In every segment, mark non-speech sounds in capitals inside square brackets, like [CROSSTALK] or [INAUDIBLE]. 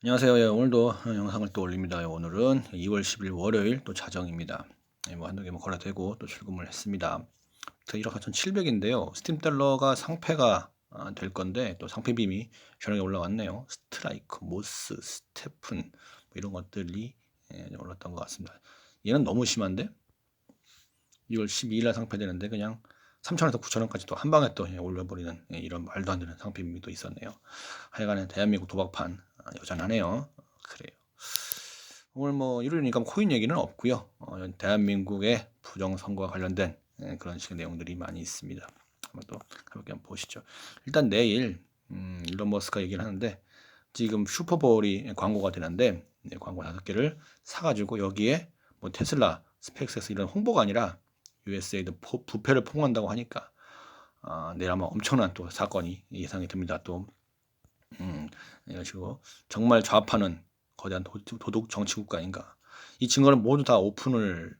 안녕하세요. 예, 오늘도 영상을 또 올립니다. 예, 오늘은 2월 10일 월요일 또 자정입니다. 예, 뭐 한두 개뭐 거래되고 또 출금을 했습니다. 1억 4,700인데요. 스팀 달러가 상패가 아, 될 건데 또 상패 빔이 저녁에 올라왔네요. 스트라이크, 모스, 스테픈 뭐 이런 것들이 예, 올랐던 것 같습니다. 얘는 너무 심한데 2월 12일 날 상패되는데 그냥 3천원에서 9천원까지 또 한 방에 또 예, 올려버리는 예, 이런 말도 안 되는 상패 빔이 또 있었네요. 하여간에 대한민국 도박판 아, 여전하네요. 그래요. 오늘 뭐 일요일이니까 코인 얘기는 없고요. 어, 대한민국의 부정선거와 관련된 예, 그런 식의 내용들이 많이 있습니다. 한번 또 가볍게 한번 보시죠. 일단 내일 음, 일론 머스크가 얘기를 하는데 지금 슈퍼볼이 광고가 되는데 네, 광고 다섯 개를 사가지고 여기에 뭐 테슬라, 스페이스X 이런 홍보가 아니라 USA도 부패를 폭로한다고 하니까 아, 내일 아마 엄청난 또 사건이 예상이 됩니다. 또 음, 이런 식으로 정말 좌파는 거대한 도, 덕 정치 국가인가. 이 증거를 모두 다 오픈을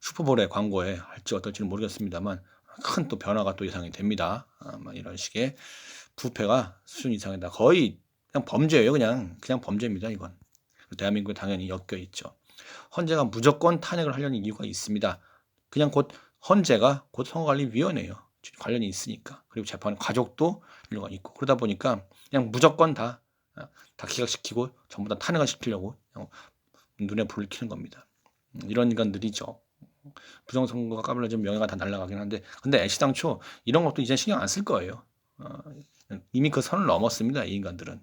슈퍼볼의 광고에 할지 어떨지는 모르겠습니다만 큰 또 변화가 또 예상이 됩니다. 아마 이런 식의 부패가 수준 이상이다. 거의 그냥 범죄예요. 그냥 그냥 범죄입니다. 이건 대한민국에 당연히 엮여 있죠. 헌재가 무조건 탄핵을 하려는 이유가 있습니다. 그냥 곧 헌재가 곧 선거관리위원회예요. 관련이 있으니까 그리고 재판 가족도 일류가 있고 그러다 보니까 그냥 무조건 다, 어, 다 기각시키고 전부 다 탄핵을 시키려고 눈에 불을 켜는 겁니다. 음, 이런 인간들이죠. 부정선거가 까불어지면 명예가 다 날아가긴 한데 근데 애시당초 이런 것도 이제 신경 안 쓸 거예요. 어, 이미 그 선을 넘었습니다. 이 인간들은.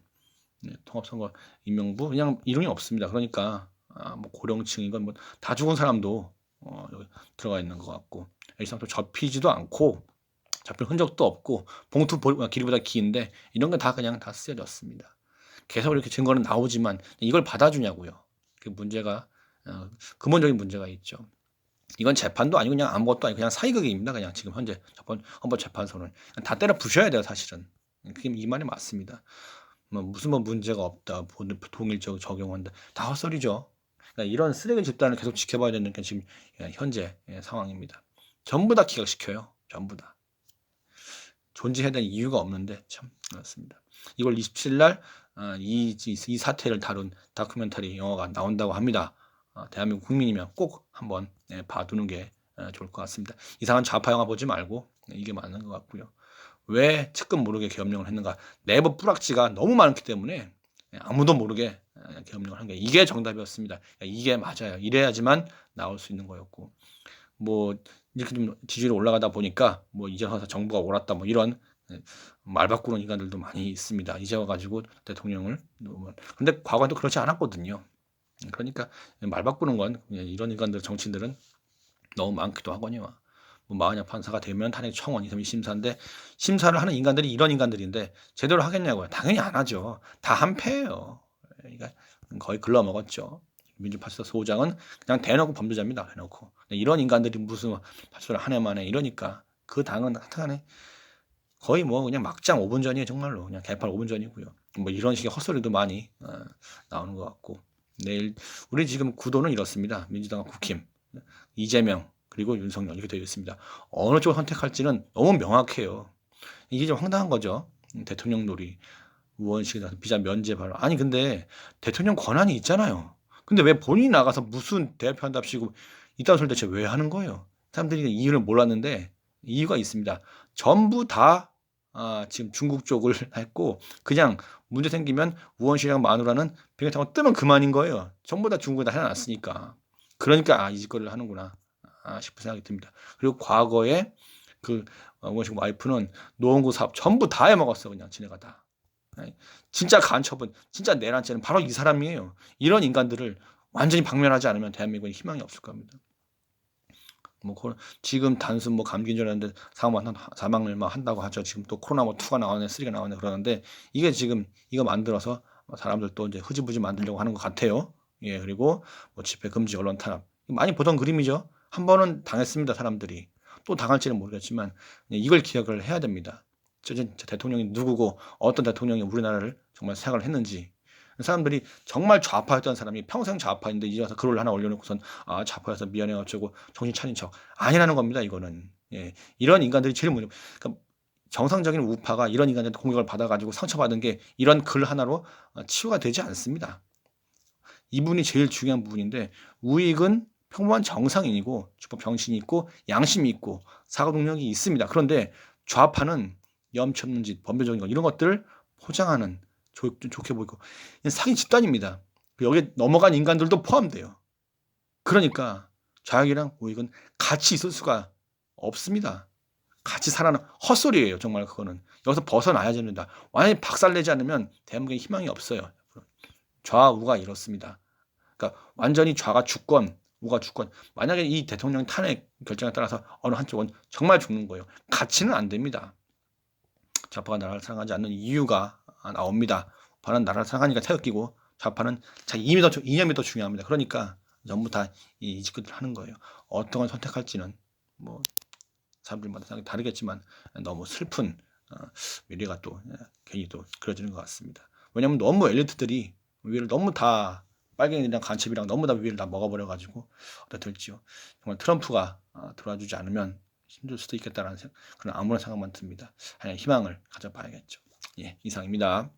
네, 통합선거 임명부 그냥 이름이 없습니다. 그러니까 아, 뭐 고령층이건 뭐 다 죽은 사람도 어, 여기 들어가 있는 것 같고 애시당초 접히지도 않고 잡힌 흔적도 없고 봉투 길이보다 긴데 이런 건 다 그냥 다 쓰여졌습니다. 계속 이렇게 증거는 나오지만 이걸 받아주냐고요. 그 문제가 어, 근본적인 문제가 있죠. 이건 재판도 아니고 그냥 아무것도 아니고 그냥 사이극입니다. 그냥 지금 현재 헌법, 헌법 재판소는 다 때려 부셔야 돼요. 사실은 그게 이 말이 맞습니다. 뭐 무슨 뭐 문제가 없다, 동일적 적용한다, 다 헛소리죠. 그러니까 이런 쓰레기 집단을 계속 지켜봐야 되는 게 지금 현재 상황입니다. 전부 다 기각시켜요. 전부 다. 존재해야 될 이유가 없는데 참 그렇습니다. 2월 27일 날 어, 이, 이, 사태를 다룬 다큐멘터리 영화가 나온다고 합니다. 어, 대한민국 국민이면 꼭 한번 네, 봐두는 게 어, 좋을 것 같습니다. 이상한 좌파 영화 보지 말고 네, 이게 맞는 것 같고요. 왜 측근 모르게 계엄령을 했는가? 내부 뿌락지가 너무 많기 때문에 네, 아무도 모르게 계엄령을 한 게 이게 정답이었습니다. 이게 맞아요. 이래야지만 나올 수 있는 거였고 뭐 이렇게 좀 지지율이 올라가다 보니까 뭐 이제 와서 정부가 옳았다 뭐 이런 예, 말 바꾸는 인간들도 많이 있습니다. 이제 와가지고 대통령을 근데 과거에도 그렇지 않았거든요. 그러니까 말 바꾸는 건 이런 인간들 정치인들은 너무 많기도 하거니와 뭐 마흔야 판사가 되면 탄핵 청원 이삼 심사인데 심사를 하는 인간들이 이런 인간들인데 제대로 하겠냐고요. 당연히 안 하죠. 다 한패예요. 그러니까 거의 글러먹었죠. 민주파쇼 소장은 그냥 대놓고 범죄자입니다. 대놓고. 이런 인간들이 무슨 파쇼를 한 해 만에 이러니까 그 당은 하여튼간에 거의 뭐 그냥 막장 5분 전이에요. 정말로. 그냥 개판 5분 전이고요. 뭐 이런 식의 헛소리도 많이 어, 나오는 것 같고. 내일 우리 지금 구도는 이렇습니다. 민주당 국힘, 이재명 그리고 윤석열 이렇게 되어 있습니다. 어느 쪽을 선택할지는 너무 명확해요. 이게 좀 황당한 거죠. 대통령 놀이, 의원실에서 비자 면제 발언. 아니 근데 대통령 권한이 있잖아요. 근데 왜 본인이 나가서 무슨 대표한답시고 이딴 소리 대체 왜 하는 거예요? 사람들이 이유를 몰랐는데 이유가 있습니다. 전부 다 아, 지금 중국 쪽을 [LAUGHS] 했고 그냥 문제 생기면 우원식이랑 마누라는 비행기 타고 뜨면 그만인 거예요. 전부 다 중국에 다 해놨으니까. 그러니까 아, 이 짓거리를 하는구나 아, 싶은 생각이 듭니다. 그리고 과거에 그 우원식 와이프는 노원구 사업 전부 다 해먹었어 그냥 지네가 다. 진짜 간첩은 진짜 내란죄는 바로 이 사람이에요. 이런 인간들을 완전히 박멸하지 않으면 대한민국에 희망이 없을 겁니다. 뭐 지금 단순 뭐 감기인 줄 알았는데 사망 사망을 막 한다고 하죠. 지금 또 코로나 뭐 2가 나오네, 3가 나오네 그러는데 이게 지금 이거 만들어서 사람들 또 이제 흐지부지 만들려고 하는 것 같아요. 예, 그리고 뭐 집회 금지, 언론 탄압 많이 보던 그림이죠. 한 번은 당했습니다, 사람들이. 또 당할지는 모르겠지만 이걸 기억을 해야 됩니다. 저 대통령이 누구고 어떤 대통령이 우리나라를 정말 생각을 했는지 사람들이 정말 좌파였던 사람이 평생 좌파인데 이제 와서 글을 하나 올려놓고선 아 좌파여서 미안해 어쩌고 정신 차린 척 아니라는 겁니다 이거는 예 이런 인간들이 제일 문제 그러니까 정상적인 우파가 이런 인간한테 공격을 받아가지고 상처받은 게 이런 글 하나로 어, 치유가 되지 않습니다. 이분이 제일 중요한 부분인데 우익은 평범한 정상인이고 주법 정신이 있고 양심이 있고 사고 능력이 있습니다. 그런데 좌파는 염치 없는 짓, 범죄적인 것 이런 것들을 포장하는 좋, 좀 좋게 보이고 사기 집단입니다. 여기에 넘어간 인간들도 포함돼요. 그러니까 좌익이랑 우익은 같이 있을 수가 없습니다. 같이 살아는 헛소리예요. 정말 그거는 여기서 벗어나야 됩니다. 완전히 박살내지 않으면 대한민국에 희망이 없어요. 좌우가 이렇습니다. 그러니까 완전히 좌가 주권, 우가 주권. 만약에 이 대통령 탄핵 결정에 따라서 어느 한쪽은 정말 죽는 거예요. 같이는 안 됩니다. 좌파가 나라를 사랑하지 않는 이유가 나옵니다. 우파는 나라를 사랑하니까 태극기고 좌파는 자기 이념이 더, 이념이 더 중요합니다. 그러니까 전부 다이 짓거리를 하는 거예요. 어떤 걸 선택할지는 뭐 사람들마다 다르겠지만 너무 슬픈 어, 미래가 또 예, 괜히 또 그려지는 것 같습니다. 왜냐하면 너무 엘리트들이 위를 너무 다 빨갱이랑 간첩이랑 너무 다 위를 다 먹어버려가지고 어떻게 될지요. 정말 트럼프가 어, 들어와주지 않으면 힘들 수도 있겠다라는 그런 아무런 생각만 듭니다. 그냥 희망을 가져봐야겠죠. 예, 이상입니다.